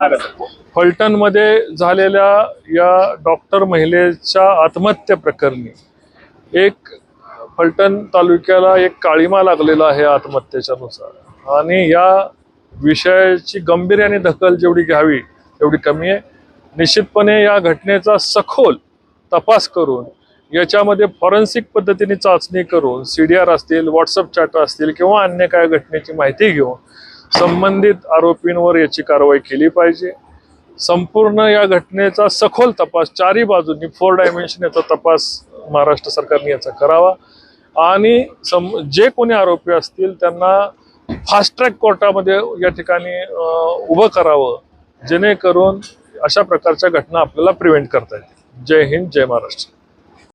फलटणमध्ये झालेल्या या डॉक्टर महिलेच्या आत्महत्या प्रकरणी एक फलटण तालुक्याला एक काळीमा लागलेला आहे आत्महत्येच्या नुसार आणि या विषयाची गंभीर्याने दखल जेवढी घ्यावी तेवढी कमी आहे. निश्चितपणे या घटनेचा सखोल तपास करून याच्यामध्ये फॉरेन्सिक पद्धतीने चाचणी करून सी डी आर असतील व्हॉट्सअप चॅट असतील किंवा अन्य काय घटनेची माहिती घेऊन संबंधित आरोपींवर याची कारवाई केली पाहिजे. संपूर्ण या घटनेचा सखोल तपास चारी बाजूंनी फोर डायमेन्शन याचा तपास महाराष्ट्र सरकारने याचा करावा. आणि सम जे कोणी आरोपी असतील त्यांना फास्ट ट्रॅक कोर्टामध्ये या ठिकाणी उभं करावं. जेणेकरून अशा प्रकारच्या घटना आपल्याला प्रिव्हेंट करता येतील. जय हिंद जय महाराष्ट्र.